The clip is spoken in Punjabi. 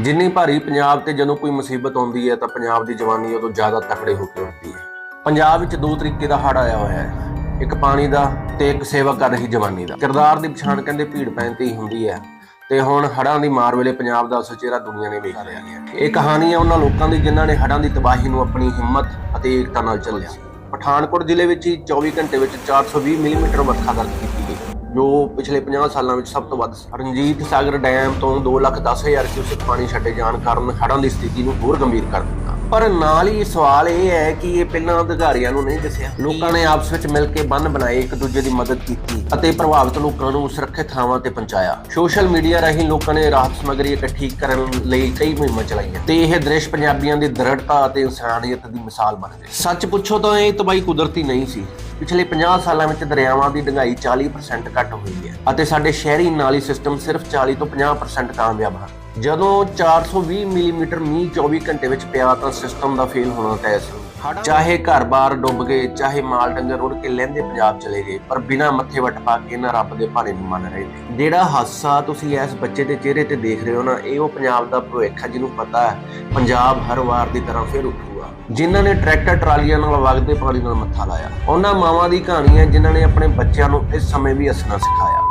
ਜਿੰਨੀ ਭਾਰੀ ਪੰਜਾਬ ਤੇ ਜਦੋਂ ਕੋਈ ਮੁਸੀਬਤ ਆਉਂਦੀ ਹੈ ਤਾਂ ਪੰਜਾਬ ਦੀ ਜਵਾਨੀ ਉਦੋਂ ਜ਼ਿਆਦਾ ਤਕੜੇ ਹੋ ਕੇ ਉੱਠਦੀ ਹੈ। ਪੰਜਾਬ ਵਿੱਚ ਦੋ ਤਰੀਕੇ ਦਾ ਹੜ੍ਹ ਆਇਆ ਹੋਇਆ ਹੈ। ਇੱਕ ਪਾਣੀ ਦਾ ਤੇ ਇੱਕ ਸੇਵਾ ਕਰ ਰਹੀ ਜਵਾਨੀ ਦਾ। ਕਿਰਦਾਰ ਦੀ ਪਛਾਣ ਕਹਿੰਦੇ ਭੀੜ ਪੈਣ ਤੇ ਹੀ ਹੁੰਦੀ ਹੈ ਤੇ ਹੁਣ ਹੜ੍ਹਾਂ ਦੀ ਮਾਰ ਵੇਲੇ ਪੰਜਾਬ ਦਾ ਅਸਲ ਦੁਨੀਆ ਨੇ ਵੇਖ ਲਿਆ। ਹੈ ਇਹ ਕਹਾਣੀ ਹੈ ਉਹਨਾਂ ਲੋਕਾਂ ਦੀ ਜਿਨ੍ਹਾਂ ਨੇ ਹੜ੍ਹਾਂ ਦੀ ਤਬਾਹੀ ਨੂੰ ਆਪਣੀ ਹਿੰਮਤ ਅਤੇ ਏਕਤਾ ਨਾਲ ਝੱਲਿਆ ਪਠਾਨਕੋਟ ਜ਼ਿਲ੍ਹੇ ਵਿੱਚ ਹੀ 24 ਘੰਟੇ ਵਿੱਚ 420 ਮਿਲੀਮੀਟਰ ਵਰਖਾ ਦਰਜ ਕੀਤੀ ਗਈ। ਜੋ ਪਿਛਲੇ 50 ਸਾਲਾਂ ਵਿੱਚ ਸਭ ਤੋਂ ਵੱਧ ਸੀ। ਰਣਜੀਤ ਸਾਗਰ ਡੈਮ ਤੋਂ 2,10,000 ਕਿਊਸੈਕ ਪਾਣੀ ਛੱਡੇ ਜਾਣ ਕਾਰਨ ਹੜ੍ਹਾਂ ਦੀ ਸਥਿਤੀ ਨੂੰ ਹੋਰ ਗੰਭੀਰ ਕਰ ਦਿੱਤਾ। ਪਰ ਨਾਲ ਹੀ ਸਵਾਲ ਇਹ ਹੈ ਕਿ ਇਹ ਪਹਿਲਾਂ ਅਧਿਕਾਰੀਆਂ ਨੂੰ ਨਹੀਂ ਦੱਸਿਆ। ਲੋਕਾਂ ਨੇ ਆਪਸ ਵਿੱਚ ਮਿਲ ਕੇ ਬੰਨ ਬਣਾਏ, ਇੱਕ ਦੂਜੇ ਦੀ ਮਦਦ ਕੀਤੀ ਅਤੇ ਪ੍ਰਭਾਵਿਤ ਲੋਕਾਂ ਨੂੰ ਸੁਰੱਖਿਅਤ ਥਾਵਾਂ ਤੇ ਪਹੁੰਚਾਇਆ। ਸੋਸ਼ਲ ਮੀਡੀਆ ਰਾਹੀਂ ਲੋਕਾਂ ਨੇ ਰਾਹਤ ਸਮੱਗਰੀ ਇਕੱਠੀ ਕਰਨ ਲਈ ਕਈ ਮੁਹਿੰਮਾਂ ਚਲਾਈਆਂ ਤੇ ਇਹ ਦ੍ਰਿਸ਼ ਪੰਜਾਬੀਆਂ ਦੀ ਦ੍ਰਿੜਤਾ ਅਤੇ ਇਨਸਾਨੀਅਤ ਦੀ ਮਿਸਾਲ ਬਣ ਗਈ। ਸੱਚ ਪੁੱਛੋ ਤਾਂ ਇਹ ਤਬਾਈ ਕੁਦਰਤੀ ਨਹੀਂ ਸੀ। ਪਿਛਲੇ 50 ਸਾਲਾਂ ਵਿੱਚ ਦਰਿਆਵਾਂ ਦੀ ਡੂੰਘਾਈ 40% ਘੱਟ ਹੋਈ ਹੈ ਅਤੇ ਸਾਡੇ ਸ਼ਹਿਰੀ ਨਾਲੀ ਸਿਸਟਮ ਸਿਰਫ 40 ਤੋਂ 50% ਕਾਮਯਾਬ ਹਨ। ਜਦੋਂ 420 ਮਿਲੀਮੀਟਰ ਮੀਂਹ 24 ਘੰਟੇ ਵਿੱਚ ਪਿਆ ਤਾਂ ਸਿਸਟਮ ਦਾ ਫੇਲ ਹੋਣਾ ਤੈਅ ਸੀ। ਚਾਹੇ ਘਰ-ਬਾਰ ਡੁੱਬ ਗਏ ਚਾਹੇ ਮਾਲ ਡੰਗਰ ਰੁੜ ਕੇ ਲਹਿੰਦੇ ਪੰਜਾਬ ਚਲੇ ਗਏ ਪਰ ਬਿਨਾਂ ਮੱਥੇ ਵੱਟ ਪਾ ਕੇ ਇਹਨਾਂ ਰੱਬ ਦੇ ਭਾਣੇ ਨੂੰ ਮੰਨ ਰਹੇ। ਨੇ ਜਿਹੜਾ ਹਾਸਾ ਤੁਸੀਂ ਇਸ ਬੱਚੇ ਦੇ ਚਿਹਰੇ ਤੇ ਦੇਖ ਰਹੇ ਹੋ ਨਾ ਇਹ ਉਹ ਪੰਜਾਬ ਦਾ ਭਵਿੱਖ ਹੈ ਜਿਹਨੂੰ ਪਤਾ ਹੈ। ਪੰਜਾਬ ਹਰ ਵਾਰ ਦੀ ਤਰ੍ਹਾਂ ਫਿਰ ਉੱਠੂਗਾ। ਜਿਨ੍ਹਾਂ ਨੇ ਟਰੈਕਟਰ ਟਰਾਲੀਆਂ ਨਾਲ ਵਗਦੇ ਪਾਣੀ ਨਾਲ ਮੱਥਾ ਲਾਇਆ ਉਹਨਾਂ ਮਾਵਾਂ ਦੀ ਕਹਾਣੀ ਹੈ ਜਿਨ੍ਹਾਂ ਨੇ ਆਪਣੇ ਬੱਚਿਆਂ ਨੂੰ ਇਸ ਸਮੇਂ ਵੀ ਹੱਸਣਾ ਸਿਖਾਇਆ।